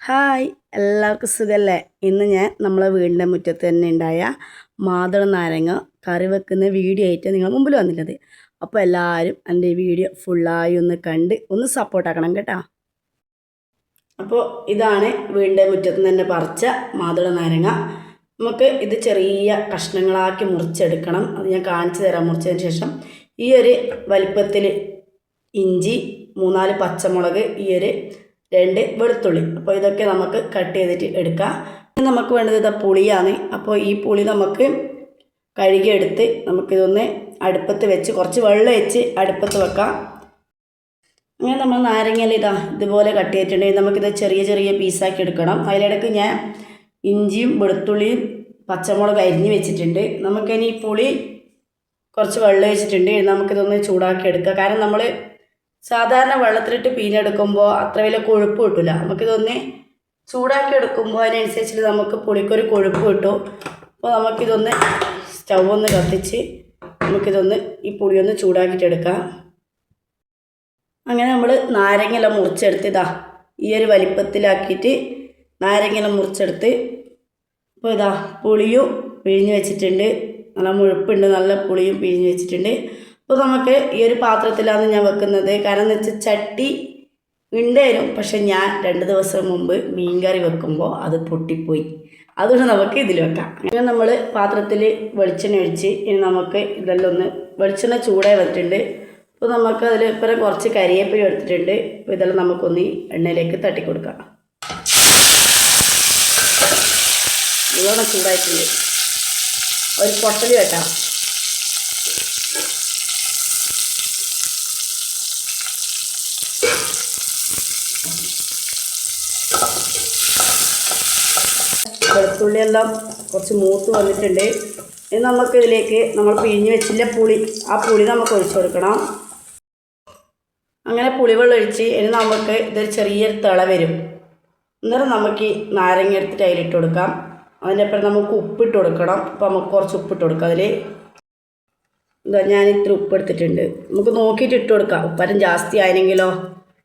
Hi എല്ലാവർക്കും സുഖമല്ലേ ഇന്ന് ഞാൻ നമ്മളെ വീടിന്റെ മുറ്റത്ത് തന്നെ ഉണ്ടായ മാതള നാരങ്ങ കറി വെക്കുന്ന വീഡിയോ ആയിട്ട് നിങ്ങൾ മുമ്പിൽ വന്നിട്ടത്. അപ്പോൾ എല്ലാവരും എന്റെ വീഡിയോ ഫുള്ളായി ഒന്ന് കണ്ട് ഒന്ന് സപ്പോർട്ടാക്കണം കേട്ടോ. അപ്പോൾ ഇതാണ് വീടിന്റെ മുറ്റത്ത് തന്നെ പറിച്ച മാതള നാരങ്ങ. നമുക്ക് ഇത് ചെറിയ കഷ്ണങ്ങളാക്കി മുറിച്ചെടുക്കണം. അത് ഞാൻ കാണിച്ചു തരാം മുറിച്ചതിന് ശേഷം. ഈ ഒരു വലിപ്പത്തിൽ ഇഞ്ചി മൂന്നാൽ പച്ചമുളക് ഈ ഒരു രണ്ട് വെളുത്തുള്ളി. അപ്പോൾ ഇതൊക്കെ നമുക്ക് കട്ട് ചെയ്തിട്ട് എടുക്കാം. ഇനി നമുക്ക് വേണ്ടത് ഇതാ പുളിയാണ്. അപ്പോൾ ഈ പുളി നമുക്ക് കഴുകിയെടുത്ത് നമുക്കിതൊന്ന് അടുപ്പത്ത് വെച്ച് കുറച്ച് വെള്ളം വെച്ച് അടുപ്പത്ത് വെക്കാം. അങ്ങനെ നമ്മൾ നാരങ്ങയിൽ ഇതാ ഇതുപോലെ കട്ട് ചെയ്തിട്ടുണ്ടെങ്കിൽ നമുക്കിത് ചെറിയ ചെറിയ പീസാക്കി എടുക്കണം. അതിലിടയ്ക്ക് ഞാൻ ഇഞ്ചിയും വെളുത്തുള്ളിയും പച്ചമുളക് അരിഞ്ഞ് വെച്ചിട്ടുണ്ട്. നമുക്കിനി പുളി കുറച്ച് വെള്ളം വെച്ചിട്ടുണ്ട് നമുക്കിതൊന്ന് ചൂടാക്കി എടുക്കാം. കാരണം നമ്മൾ സാധാരണ വെള്ളത്തിലിട്ട് പിഴിഞ്ഞെടുക്കുമ്പോൾ അത്ര വലിയ കൊഴുപ്പ് കിട്ടില്ല നമുക്കിതൊന്ന് ചൂടാക്കി എടുക്കുമ്പോൾ അതിനനുസരിച്ച് നമുക്ക് പുളിക്കൊരു കൊഴുപ്പ് കിട്ടും. അപ്പോൾ നമുക്കിതൊന്ന് സ്റ്റൗ ഒന്ന് കത്തിച്ച് നമുക്കിതൊന്ന് ഈ പുളിയൊന്ന് ചൂടാക്കിയിട്ടെടുക്കാം. അങ്ങനെ നമ്മൾ നാരങ്ങയെല്ലാം മുറിച്ചെടുത്ത് ഇതാ ഈ ഒരു വലിപ്പത്തിലാക്കിയിട്ട് നാരങ്ങയെല്ലാം മുറിച്ചെടുത്ത് അപ്പോൾ ഇതാ പുളിയും പിഴിഞ്ഞ് വെച്ചിട്ടുണ്ട്. നല്ല മുഴുപ്പുണ്ട് നല്ല പുളിയും പിഴിഞ്ഞ് വെച്ചിട്ടുണ്ട്. അപ്പോൾ നമുക്ക് ഈ ഒരു പാത്രത്തിലാണ് ഞാൻ വെക്കുന്നത്. കാരണം എന്ന് വെച്ചാൽ ചട്ടി ഉണ്ടായിരുന്നു പക്ഷെ ഞാൻ രണ്ട് ദിവസം മുമ്പ് മീൻ കറി വെക്കുമ്പോൾ അത് പൊട്ടിപ്പോയി. അതുകൊണ്ട് നമുക്ക് ഇതിൽ വെക്കാം. അങ്ങനെ നമ്മൾ പാത്രത്തിൽ വെളിച്ചെണ്ണ ഒഴിച്ച് ഇനി നമുക്ക് ഇതെല്ലാം ഒന്ന് വെളിച്ചെണ്ണ ചൂടായി വന്നിട്ടുണ്ട്. അപ്പോൾ നമുക്ക് അതിൽ ഇപ്പം കുറച്ച് കരിയേപ്പില എടുത്തിട്ടുണ്ട്. അപ്പോൾ ഇതെല്ലാം നമുക്കൊന്ന് എണ്ണയിലേക്ക് തട്ടി കൊടുക്കാം. ഇതോടെ ചൂടായിട്ടുണ്ട്. ഒരു പൊട്ടൽ വെട്ടാം വെളുത്തുള്ളിയെല്ലാം കുറച്ച് മൂത്ത് വന്നിട്ടുണ്ട്. ഇനി നമുക്കിതിലേക്ക് നമ്മൾ പിഴിഞ്ഞ് വെച്ചില്ല പുളി. ആ പുളി നമുക്ക് ഒഴിച്ചു കൊടുക്കണം. അങ്ങനെ പുളിവെള്ളം ഒഴിച്ച് ഇനി നമുക്ക് ഇതൊരു ചെറിയൊരു തിള വരും. അന്നേരം നമുക്ക് ഈ നാരങ്ങ എടുത്തിട്ട് അതിലിട്ട് കൊടുക്കാം. അതിന്റെ അപ്പുറം നമുക്ക് ഉപ്പിട്ട് കൊടുക്കണം. അപ്പോൾ നമുക്ക് കുറച്ച് ഉപ്പിട്ട് കൊടുക്കാം അതിൽ എന്താ ഞാൻ ഇത്ര ഉപ്പ് എടുത്തിട്ടുണ്ട്. നമുക്ക് നോക്കിയിട്ട് ഇട്ട് കൊടുക്കാം. ഉപ്പരം ജാസ്തി ആയെങ്കിലോ.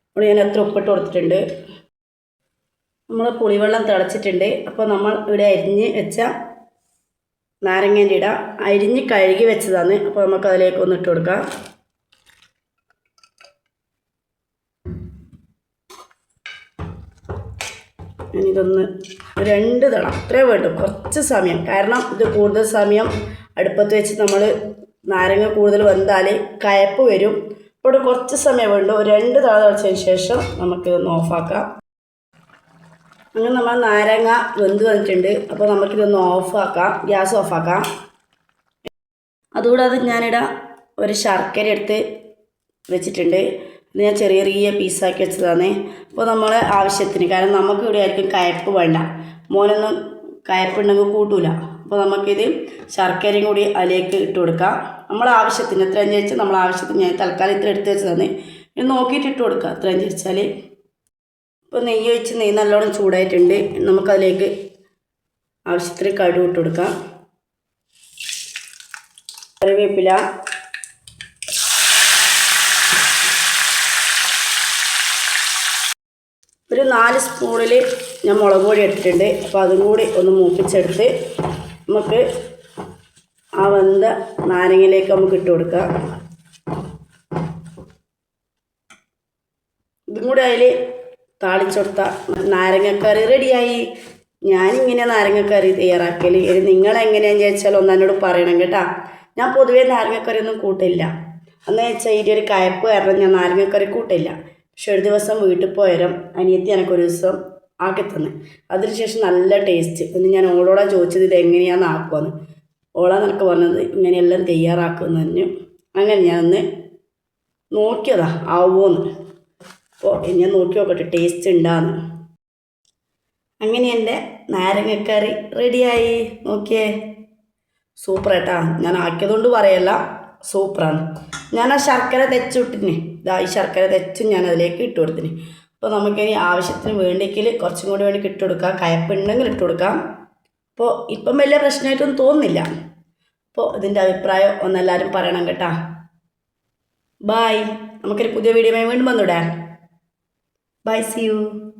അപ്പോൾ ഞാൻ എത്ര ഉപ്പിട്ട് കൊടുത്തിട്ടുണ്ട്. നമ്മൾ പുളിവെള്ളം തിളച്ചിട്ടുണ്ട്. അപ്പോൾ നമ്മൾ ഇവിടെ അരിഞ്ഞ് വെച്ച നാരങ്ങേന്റെ ഇട അരിഞ്ഞ് കഴുകി വെച്ചതാണ്. അപ്പോൾ നമുക്ക് അതിലേക്ക് ഒന്ന് ഇട്ട് കൊടുക്കാം. ഇതൊന്ന് രണ്ട് തളം അത്രേ വേണ്ടു. കുറച്ച് സമയം. കാരണം ഇത് കൂടുതൽ സമയം അടുപ്പത്ത് വെച്ച് നമ്മൾ നാരങ്ങ കൂടുതൽ വെന്താൽ കയപ്പ് വരും. അപ്പോൾ കുറച്ച് സമയം വേണ്ടു. രണ്ട് തള തിളച്ചതിന് ശേഷം നമുക്കിതൊന്ന് ഓഫാക്കാം. അങ്ങനെ നമ്മൾ നാരങ്ങ വെന്ത് വന്നിട്ടുണ്ട്. അപ്പോൾ നമുക്കിതൊന്ന് ഓഫാക്കാം ഗ്യാസ് ഓഫാക്കാം അതുകൂടാതെ ഞാനിവിടെ ഒരു ശർക്കര എടുത്ത് വെച്ചിട്ടുണ്ട്. ഇത് ഞാൻ ചെറിയ ചെറിയ പീസാക്കി വെച്ചതാണ്. അപ്പോൾ നമ്മൾ ആവശ്യത്തിന് കാരണം നമുക്ക് ഇവിടെ ആയിരിക്കും കയപ്പ് വേണ്ട. മോനൊന്നും കയപ്പുണ്ടെങ്കിൽ കൂട്ടൂല. അപ്പോൾ നമുക്കിത് ശർക്കരയും കൂടി അതിലേക്ക് ഇട്ട് കൊടുക്കാം. നമ്മൾ ആവശ്യത്തിന് എത്രയും ചോദിച്ചാൽ നമ്മൾ ആവശ്യത്തിന് ഞാൻ തൽക്കാലം ഇത്ര എടുത്ത് വെച്ചതാണ്. ഇത് നോക്കിയിട്ട് ഇട്ട് കൊടുക്കുക എത്രയും ചോദിച്ചാൽ ഇപ്പോൾ നെയ്യ് ഒഴിച്ച് നെയ്യ് നല്ലോണം ചൂടായിട്ടുണ്ട്. നമുക്കതിലേക്ക് ആവശ്യത്തിന് കടു ഇട്ട് കൊടുക്കാം. കറിവേപ്പില. ഒരു നാല് സ്പൂണിൽ ഞാൻ മുളക് പൊടി എടുത്തിട്ടുണ്ട്. അപ്പോൾ അതും കൂടി ഒന്ന് മൂപ്പിച്ചെടുത്ത് നമുക്ക് ആ വെന്ത നാരങ്ങയിലേക്ക് നമുക്ക് ഇട്ട് കൊടുക്കാം. ഇതും കൂടി അതിൽ താളിച്ചെടുത്ത നാരങ്ങക്കറി റെഡിയായി. ഞാനിങ്ങനെ നാരങ്ങക്കറി തയ്യാറാക്കൽ ഇനി എങ്ങനെയാന്ന് ചോദിച്ചാൽ ഒന്ന് എന്നോട് പറയണം കേട്ടാ. ഞാൻ പൊതുവേ നാരങ്ങക്കറി ഒന്നും കൂട്ടില്ല. അന്ന് വെച്ചാൽ ഈ ഒരു കയപ്പ് കാരണം ഞാൻ നാരങ്ങക്കറി കൂട്ടില്ല. പക്ഷെ ഒരു ദിവസം വീട്ടിൽ പോയാലും അനിയത്തി എനിക്കൊരു ദിവസം ആക്കി തന്നു. അതിനുശേഷം നല്ല ടേസ്റ്റ് എന്ന് ഞാൻ ഓളോടാ ചോദിച്ചത് ഇത് എങ്ങനെയാണെന്ന് ആക്കുമെന്ന് ഓളാ നിനക്ക് പറഞ്ഞത് ഇങ്ങനെയെല്ലാം തയ്യാറാക്കുമെന്ന് പറഞ്ഞു അങ്ങനെ ഞാൻ ഒന്ന് നോക്കിയതാ ആവുമോന്ന് അപ്പോൾ ഞാൻ നോക്കി നോക്കട്ടെ ടേസ്റ്റ് ഉണ്ടാന്ന് അങ്ങനെ എന്റെ നാരങ്ങക്കറി റെഡിയായി നോക്കിയേ. സൂപ്പർ ഏട്ടാ ഞാൻ ആക്കിയതുകൊണ്ട് പറയല്ല സൂപ്പറാണ്. ഞാൻ ആ ശർക്കര തെച്ച് വിട്ടിന് ഇതാ ഈ ശർക്കര തെച്ചും ഞാൻ അതിലേക്ക് ഇട്ട് കൊടുത്തിന്. അപ്പോൾ നമുക്കിനി ആവശ്യത്തിന് വേണ്ടിയെങ്കിൽ കുറച്ചും കൂടി വേണ്ടി ഇട്ട് കൊടുക്കാം. കയപ്പുണ്ടെങ്കിൽ ഇട്ട് കൊടുക്കാം. അപ്പോൾ ഇപ്പം വലിയ പ്രശ്നമായിട്ടൊന്നും തോന്നുന്നില്ല. അപ്പോൾ ഇതിന്റെ അഭിപ്രായം ഒന്നെല്ലാവരും പറയണം കേട്ടാ. ബായ് നമുക്കൊരു പുതിയ വീഡിയോ വീണ്ടും വന്നിടാം. Bye. See you.